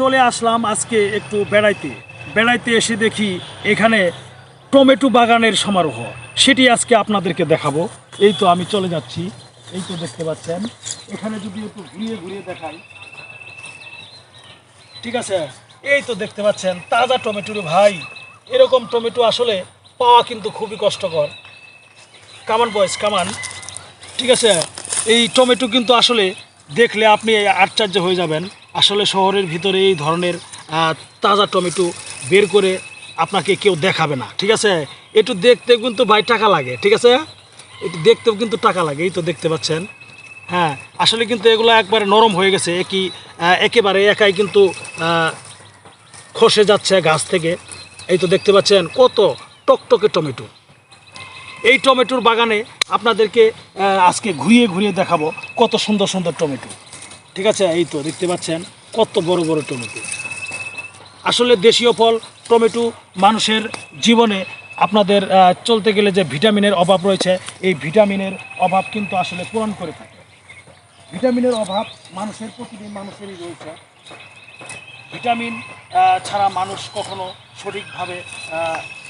চলে আসলাম আজকে একটু বেড়াইতে। বেড়াইতে এসে দেখি এখানে টমেটো বাগানের সমারোহ। সেটি আজকে আপনাদেরকে দেখাবো। এই তো আমি চলে যাচ্ছি। এই তো দেখতে পাচ্ছেন। এখানে যদি একটু ঘুরিয়ে ঘুরিয়ে দেখাই। ঠিক আছে? এই তো দেখতে পাচ্ছেন, তাজা টমেটো রে ভাই। এরকম টমেটো আসলে পাওয়া কিন্তু খুবই কষ্টকর। কামান বয়স কামান ঠিক আছে? এই টমেটো কিন্তু আসলে দেখলে আপনি আশ্চর্য হয়ে যাবেন। আসলে শহরের ভিতরে এই ধরনের তাজা টমেটো বের করে আপনাকে কেউ দেখাবে না, ঠিক আছে? একটু দেখতে কিন্তু ভাই টাকা লাগে, ঠিক আছে? একটু দেখতেও কিন্তু টাকা লাগে, এই তো দেখতে পাচ্ছেন। হ্যাঁ আসলে কিন্তু এগুলো একবারে নরম হয়ে গেছে, একই একেবারে একাই কিন্তু খসে যাচ্ছে গাছ থেকে। এই তো দেখতে পাচ্ছেন কত টকটকে টমেটো। এই টমেটোর বাগানে আপনাদেরকে আজকে ঘুরিয়ে ঘুরিয়ে দেখাবো কত সুন্দর সুন্দর টমেটো। ঠিক আছে? এই তো দেখতে পাচ্ছেন, কত বড় বড় টমেটো। আসলে দেশীয় ফল, টমেটো মানুষের জীবনে আপনাদের চলতে গেলে যে ভিটামিনের অভাব রয়েছে, এই ভিটামিনের অভাব কিন্তু আসলে পূরণ করে থাকে। ভিটামিনের অভাব মানুষের, প্রতিদিন মানুষেরই রয়েছে। ভিটামিন ছাড়া মানুষ কখনো সঠিকভাবে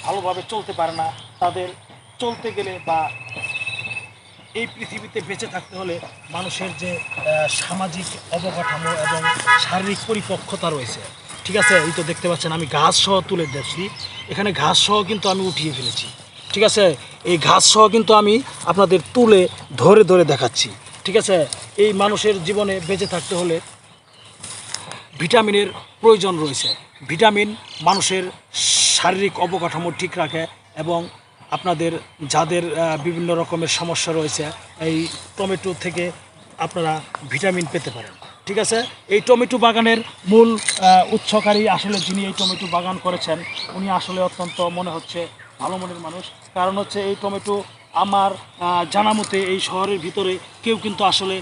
ভালোভাবে চলতে পারে না। তাদের চলতে গেলে বা এই পৃথিবীতে বেঁচে থাকতে হলে মানুষের যে সামাজিক অবকাঠামো এবং শারীরিক পরিপক্কতা রয়েছে। ঠিক আছে? এই তো দেখতে পাচ্ছেন, আমি ঘাস সহ তুলে দেখছি এখানে ঘাস সহ কিন্তু আমি উঠিয়ে ফেলেছি। ঠিক আছে? এই ঘাস সহ কিন্তু আমি আপনাদের তুলে ধরে ধরে দেখাচ্ছি। ঠিক আছে? এই মানুষের জীবনে বেঁচে থাকতে হলে ভিটামিনের প্রয়োজন রয়েছে। ভিটামিন মানুষের শারীরিক অবকাঠামো ঠিক রাখে এবং আপনাদের, যাদের বিভিন্ন রকমের সমস্যা রয়েছে, এই টমেটো থেকে আপনারা ভিটামিন পেতে পারেন। ঠিক আছে? এই টমেটো বাগানের মূল উৎসকারী আসলে যিনি এই টমেটো বাগান করেছেন, উনি আসলে অত্যন্ত মনে হচ্ছে ভালো মনের মানুষ। কারণ হচ্ছে এই টমেটো আমার জানা মতে এই শহরের ভিতরে কেউ কিন্তু আসলে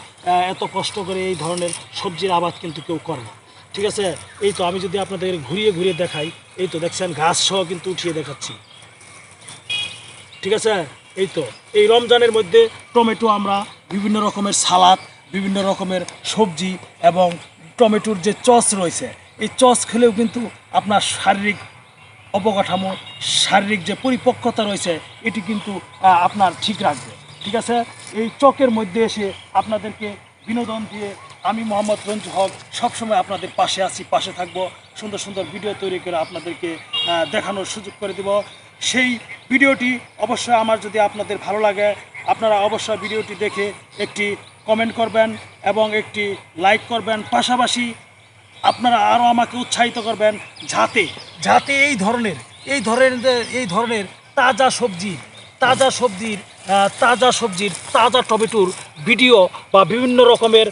এত কষ্ট করে এই ধরনের সবজির আবাদ কিন্তু কেউ করে না। ঠিক আছে? এই তো আমি যদি আপনাদের ঘুরিয়ে ঘুরিয়ে দেখাই, এই তো দেখছেন ঘাস সহ কিন্তু উঠিয়ে দেখাচ্ছি। ঠিক আছে? এই তো, এই রমজানের মধ্যে টমেটো আমরা বিভিন্ন রকমের সালাদ, বিভিন্ন রকমের সবজি এবং টমেটোর যে চস রয়েছে, এই চস খেলেও কিন্তু আপনার শারীরিক অবকাঠামো, শারীরিক যে পরিপক্কতা রয়েছে, এটি কিন্তু আপনার ঠিক রাখবে। ঠিক আছে? এই চকের মধ্যে এসে আপনাদেরকে বিনোদন দিয়ে আমি মোহাম্মদ রঞ্জু হক সবসময় আপনাদের পাশে আছি, পাশে থাকব। সুন্দর সুন্দর ভিডিও তৈরি করে আপনাদেরকে দেখানোর সুযোগ করে দেব। সেই ভিডিওটি অবশ্যই আমার যদি আপনাদের ভালো লাগে, আপনারা অবশ্যই ভিডিওটি দেখে একটি কমেন্ট করবেন এবং একটি লাইক করবেন। পাশাপাশি আপনারা আরও আমাকে উৎসাহিত করবেন যাতে যাতে এই ধরনের এই ধরনের এই ধরনের তাজা সবজি, তাজা সবজির তাজা সবজির তাজা টমেটোর ভিডিও বা বিভিন্ন রকমের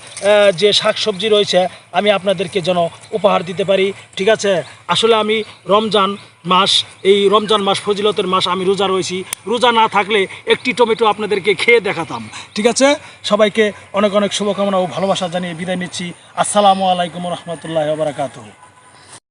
যে শাকসবজি রয়েছে, আমি আপনাদেরকে যেন উপহার দিতে পারি। ঠিক আছে? আসলে আমি রমজান মাস, এই রমজান মাস ফজিলতের মাস আমি রোজা রয়েছি। রোজা না থাকলে একটি টমেটো আপনাদেরকে খেয়ে দেখাতাম। ঠিক আছে? সবাইকে অনেক অনেক শুভকামনা ও ভালোবাসা জানিয়ে বিদায় নিচ্ছি। আসসালামু আলাইকুম রহমতুল্লাহ বারাকাতুহ।